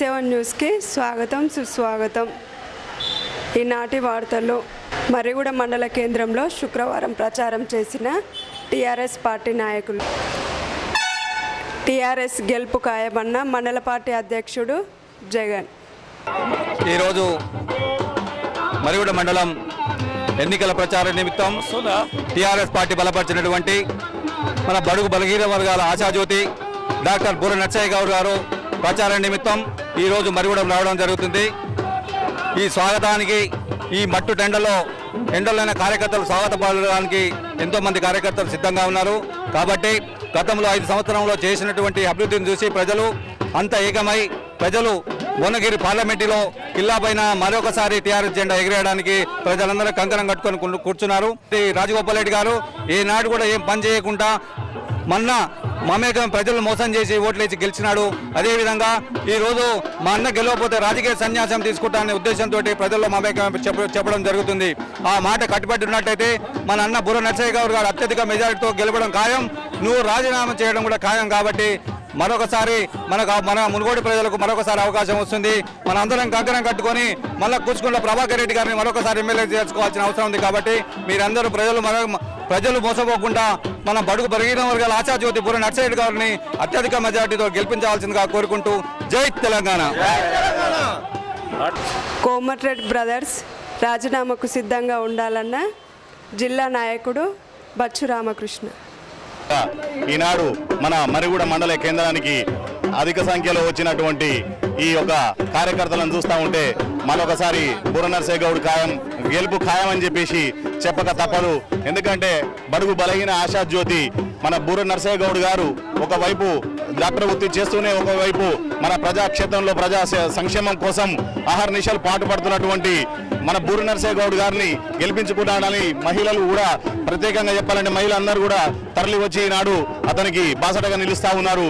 Seven న్యూస్కి స్వాగతం సుస్వాగతం. ఈనాటి వార్తల్లో మరిగూడ మండల కేంద్రంలో శుక్రవారం ప్రచారం చేసిన టీఆర్ఎస్ పార్టీ నాయకులు. టీఆర్ఎస్ గెలుపు ఖాయమన్న మండల పార్టీ అధ్యక్షుడు జగన్. ఈరోజు మరిగూడ మండలం ఎన్నికల ప్రచార నిమిత్తం టీఆర్ఎస్ పార్టీ బలపరిచినటువంటి మన బడుగు బలహీన వర్గాల ఆశాజ్యోతి డాక్టర్ బుర్ర నచ్చయ్య గౌడ్ గారు ప్రచార నిమిత్తం ఈరోజు మరిగూడెం రావడం జరుగుతుంది. ఈ స్వాగతానికి ఈ మట్టు టెండలో ఎండలైన కార్యకర్తలు స్వాగత పడడానికి ఎంతోమంది కార్యకర్తలు సిద్ధంగా ఉన్నారు. కాబట్టి గతంలో ఐదు సంవత్సరంలో చేసినటువంటి అభివృద్ధిని చూసి ప్రజలు అంత ఏకమై ప్రజలు భువనగిరి పార్లమెంటులో కిల్లా పైన మరొకసారి టీఆర్ఎస్ జెండా ఎగిరేయడానికి ప్రజలందరూ కంకణం కట్టుకొని కూర్చున్నారు. రాజగోపాల్ రెడ్డి గారు ఈనాడు కూడా ఏం పని చేయకుండా మొన్న మమేకం ప్రజలు మోసం చేసి ఓట్లేసి గెలిచినాడు. అదేవిధంగా ఈ రోజు మా అన్న గెలవకపోతే రాజకీయ సన్యాసం తీసుకుంటానే ఉద్దేశంతో ప్రజల్లో మమేకం చెప్పడం జరుగుతుంది. ఆ మాట కట్టుబడి ఉన్నట్టయితే మన అన్న బుర్ర నరసయ్య గౌడ్ గారు అత్యధిక మెజారిటీతో గెలవడం ఖాయం. నువ్వు రాజీనామా చేయడం కూడా ఖాయం కాబట్టి మరొకసారి మనకు మన మునుగోడు ప్రజలకు మరొకసారి అవకాశం వస్తుంది. మన అందరం కంకణం కట్టుకొని మళ్ళీ కూర్చుకున్న ప్రభాకర్ రెడ్డి గారిని మరొకసారి ఎమ్మెల్యే చేసుకోవాల్సిన అవసరం ఉంది కాబట్టి మీరందరూ ప్రజలు మరో ప్రజలు మోసపోకుండా మన బడుగు బలహీన వర్గాల ఆశాజ్యోతి బుర్ర నర్సరెడ్డి గారిని అత్యధిక మెజార్టీతో గెలిపించాల్సిందిగా కోరుకుంటూ జై తెలంగాణ. కోమటిరెడ్డి బ్రదర్స్ రాజీనామాకు సిద్ధంగా ఉండాలన్న జిల్లా నాయకుడు బచ్చు రామకృష్ణ. ఈనాడు మన మరిగూడ మండల కేంద్రానికి అధిక సంఖ్యలో వచ్చినటువంటి ఈ యొక్క కార్యకర్తలను చూస్తూ ఉంటే మరొకసారి బుర్రనర్సే గౌడ్ ఖాయం గెలుపు ఖాయం అని చెప్పేసి చెప్పక తప్పదు. ఎందుకంటే బడుగు బలహీన ఆశా జ్యోతి మన బుర్ర నరసయ్య గౌడ్ గారు ఒకవైపు డాక్టర్ వృత్తి చేస్తూనే ఒకవైపు మన ప్రజాక్షేత్రంలో ప్రజా సంక్షేమం కోసం అహర్నిశలు పాటుపడుతున్నటువంటి మన బూరు నరసయ్య గౌడ్ గారిని గెలిపించుకున్నాడని మహిళలు కూడా ప్రత్యేకంగా చెప్పాలంటే మహిళలందరూ కూడా తరలి వచ్చి ఈనాడు అతనికి బాసటగా నిలుస్తా ఉన్నారు.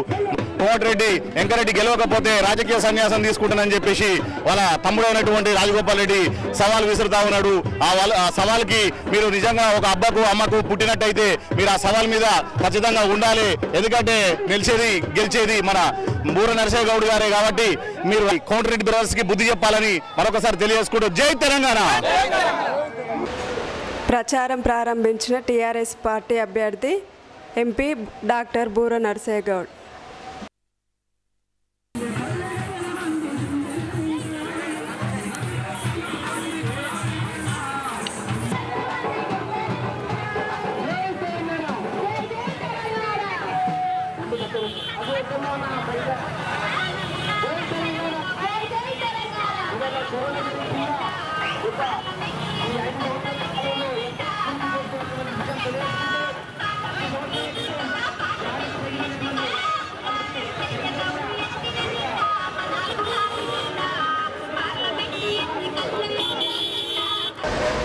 కోమటిరెడ్డి వెంకరెడ్డి గెలవకపోతే రాజకీయ సన్యాసం తీసుకుంటానని చెప్పేసి వాళ్ళ తమ్ముడు అయినటువంటి రాజగోపాల్ రెడ్డి సవాల్ విసురుతా ఉన్నాడు. ఆ ఆ సవాల్కి మీరు నిజంగా ఒక అబ్బకు అమ్మకు పుట్టినట్టయితే మీరు ఆ సవాల్ మీద ఖచ్చితంగా ఉండాలి. ఎందుకంటే నిలిచేది గెలిచేది మన బూర నరసయ్య గౌడ్ గారే కాబట్టి మీరు కోమటిరెడ్డి బ్రదర్స్కి బుద్ధి చెప్పాలని మరొకసారి తెలియజేసుకుంటూ జై తెలంగాణ. ప్రచారం ప్రారంభించిన టీఆర్ఎస్ పార్టీ అభ్యర్థి MP doctor Bura Narasaiah Goud.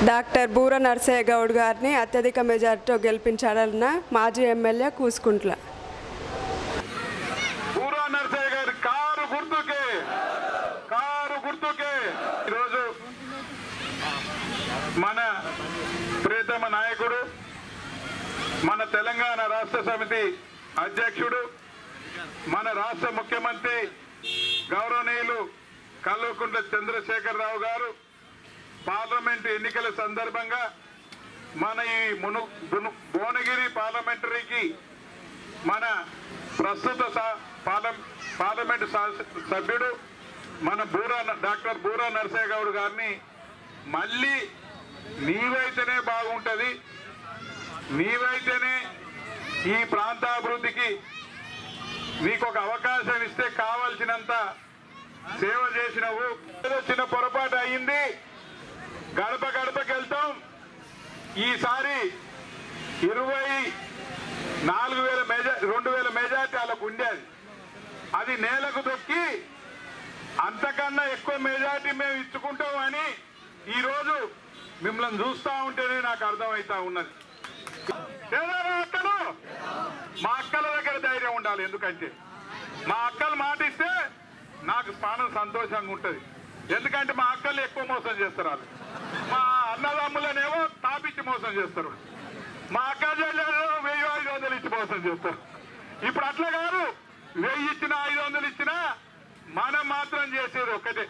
Doctor బూర నర్సయ్య గౌడ్ గారిని అత్యధిక మెజార్టీతో గెలిపించాలన్న మాజీ ఎమ్మెల్యే కూసుకుంట్ల. కారు గుర్తుకే కారు గుర్తుకే. మన ప్రియతమ నాయకుడు మన తెలంగాణ రాష్ట్ర సమితి అధ్యక్షుడు మన రాష్ట్ర ముఖ్యమంత్రి గౌరవనీయులు కల్వకుంట్ల చంద్రశేఖరరావు గారు పార్లమెంటు ఎన్నికల సందర్భంగా మన ఈ మును భువనగిరి పార్లమెంటరీకి మన ప్రస్తుత సా- పార్లమెంటు సభ్యుడు మన బూరా డాక్టర్ బూరా నరసయ్య గౌడ్ గారిని మళ్ళీ నీవైతేనే బాగుంటుంది నీవైతేనే ఈ ప్రాంతాభివృద్ధికి నీకు ఒక అవకాశం ఇస్తే కావలసినంత సేవ చేసినవు. ఏదో చిన్న పొరపాటు అయింది గడప గడపకి వెళ్తాం ఈసారి ఇరవై నాలుగు వేల మెజా రెండు వేల మెజార్టీ వాళ్ళకు ఉండేది. అది నేలకు దొక్కి అంతకన్నా ఎక్కువ మెజార్టీ మేము ఇచ్చుకుంటామని ఈరోజు మిమ్మల్ని చూస్తూ ఉంటేనే నాకు అర్థమవుతా ఉన్నది. మా అక్కలు? మా అక్కల దగ్గర ధైర్యం ఉండాలి ఎందుకంటే మా అక్కలు మాటిస్తే నాకు స్థానం సంతోషంగా ఉంటుంది. ఎందుకంటే మా అక్కలు ఎక్కువ మోసం చేస్తారు వాళ్ళు. మా అన్నదమ్ములనేమో తాపిచ్చి మోసం చేస్తారు. మా అక్క వెయ్యి ఐదు వందలు ఇచ్చి మోసం చేస్తారు. ఇప్పుడు అట్లా కాదు వెయ్యి ఇచ్చిన ఐదు వందలు ఇచ్చినా మనం మాత్రం చేసేది ఒకటే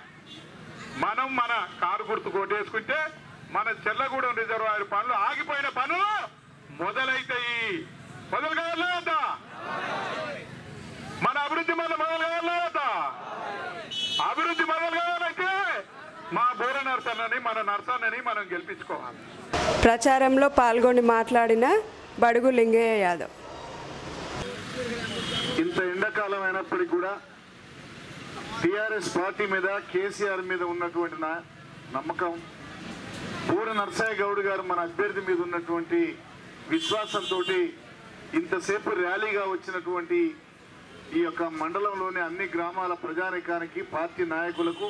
మనం మన కారు గుర్తు కొట్టేసుకుంటే మన చెల్లగూడెం రిజర్వాయర్ పనులు ఆగిపోయిన పనులు మొదలైతాయి. మొదలు కావాలా మన అభివృద్ధి మన మొదలు కావాలా అభివృద్ధి మొదలు కావాలా మా బూర నర్సన్నని మన నర్సన్నని మనం గెలిపించుకోవాలి. ప్రచారంలో పాల్గొని మాట్లాడిన బడుగు లింగయ్య యాదవ్. ఇంత ఎండాకాలం అయినప్పటికీ కూడా టిఆర్ఎస్ పార్టీ మీద కేసీఆర్ మీద ఉన్నటువంటి నా నమ్మకం పూర నర్సయ్య గౌడ్ గారు మన అభ్యర్థి మీద ఉన్నటువంటి విశ్వాసంతో ఇంతసేపు ర్యాలీగా వచ్చినటువంటి ఈ యొక్క మండలంలోని అన్ని గ్రామాల ప్రజానికానికి పార్టీ నాయకులకు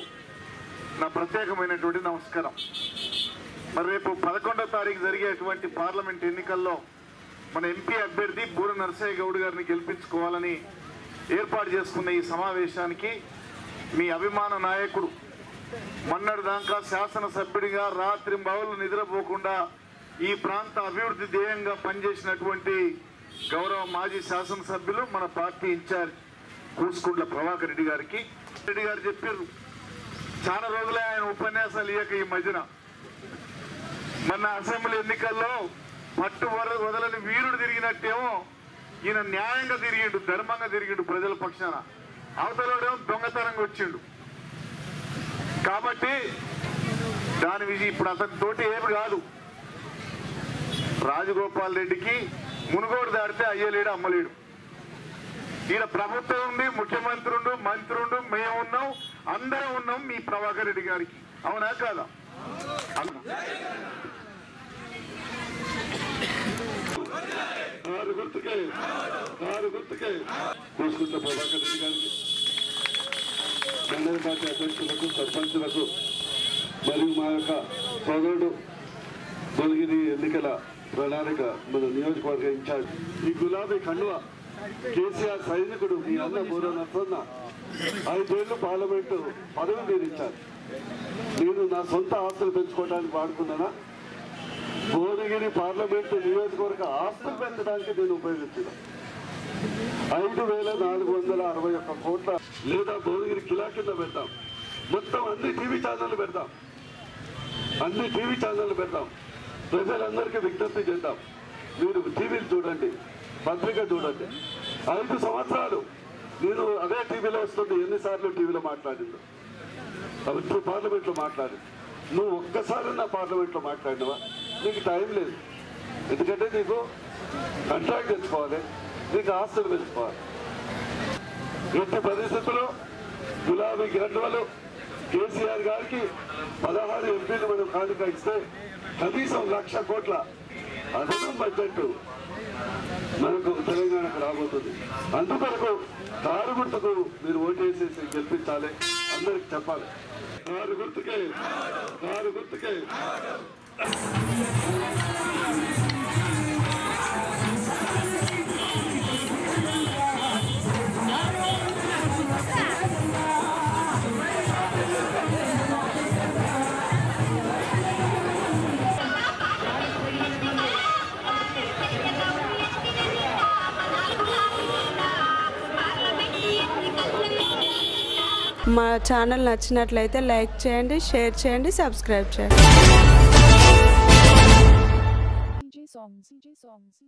నా ప్రత్యేకమైనటువంటి నమస్కారం. మరి రేపు పదకొండో తారీఖు జరిగేటువంటి పార్లమెంట్ ఎన్నికల్లో మన ఎంపీ అభ్యర్థి బూర నరసయ్య గౌడ్ గారిని గెలిపించుకోవాలని ఏర్పాటు చేసుకున్న ఈ సమావేశానికి మీ అభిమాన నాయకుడు మొన్నటి దాకా శాసనసభ్యుడిగా రాత్రి బవులు నిద్రపోకుండా ఈ ప్రాంత అభివృద్ధి ధ్యేయంగా పనిచేసినటువంటి గౌరవ మాజీ శాసనసభ్యులు మన పార్టీ ఇన్ఛార్జ్ కూసుకుంట్ల ప్రభాకర్ రెడ్డి గారికి. రెడ్డి గారు చెప్పారు చాలా రోజులే ఆయన ఉపన్యాసాలు ఇయ్యక ఈ మధ్యన. మొన్న అసెంబ్లీ ఎన్నికల్లో పట్టు వదలని వీరుడు తిరిగినట్టేమో ఈయన న్యాయంగా తిరిగిండు ధర్మంగా తిరిగిండు ప్రజల పక్షాన. అవతలోడేమో దొంగతనంగా వచ్చిండు. కాబట్టి దాని విజయ ఇప్పుడు అతని తోటి ఏమి కాదు. రాజగోపాల్ రెడ్డికి మునుగోడు దాడితే అయ్యలేడు అమ్మలేడు. ఈయన ప్రభుత్వం ఉంది ముఖ్యమంత్రుడు మంత్రుడు మేము ఉన్నాం అందరం ఉన్నాం మీ ప్రభాకర్ రెడ్డి గారికి. అవునా కాదా? అవునా. గుర్తుకే ఆరు గుర్తుకే. కూసుకుంట ప్రభాకర్ రెడ్డి గారికి. అందరి పార్టీ అధ్యక్షులకు సర్పంచులకు మరియు మా యొక్క సోదరుడు తొలగిరి ఎన్నికల ప్రణాళిక మన నియోజకవర్గ ఇన్ఛార్జ్ ఈ గులాబీ కండువ. కేసీఆర్ సైనికుడు మీ అన్న బూర ఐదేళ్ళు పార్లమెంటు పదవి మీరు ఇచ్చారు నేను నా సొంత ఆస్తులు పెంచుకోవడానికి వాడుకున్నానా? భువనగిరి పార్లమెంటు నియోజకవర్గ ఆస్తులు పెంచడానికి నేను ఉపయోగించిన ఐదు వేల నాలుగు వందల అరవై ఒక్క కోట్ల లేదా భువనగిరి కిలా కింద పెడతాం. మొత్తం అన్ని టీవీ ఛానళ్ళు పెడతాం. అన్ని టీవీ ఛానళ్ళు పెడతాం. ప్రజలందరికీ విజ్ఞప్తి చేద్దాం. మీరు టీవీలు చూడండి. మంత్రిగా చూడండి ఐదు సంవత్సరాలు నేను అదే టీవీలో వస్తుంది ఎన్నిసార్లు టీవీలో మాట్లాడిందో. ఇప్పుడు పార్లమెంట్లో మాట్లాడి నువ్వు ఒక్కసారి నా పార్లమెంట్లో మాట్లాడినవా? నీకు టైం లేదు. ఎందుకంటే నీకు కంట్రాక్ట్ తెచ్చుకోవాలి నీకు ఆస్తులు పెంచుకోవాలి. ఎట్టి పరిస్థితుల్లో గులాబీ గంటలు కేసీఆర్ గారికి పదహారు ఎంపీలు మనం కానుక ఇస్తే కనీసం లక్ష కోట్ల అదనం బడ్జెట్ మనకు తెలంగాణకు రాబోతుంది. అందుకొరకు కారు గుర్తుకు మీరు ఓటేసేసి గెలిపించాలి. అందరికి చెప్పాలి. కారు గుర్తుకే కారు గుర్తుకే. మా ఛానల్ నచ్చినట్లయితే లైక్ చేయండి షేర్ చేయండి సబ్స్క్రైబ్ చేయండి. Songs songs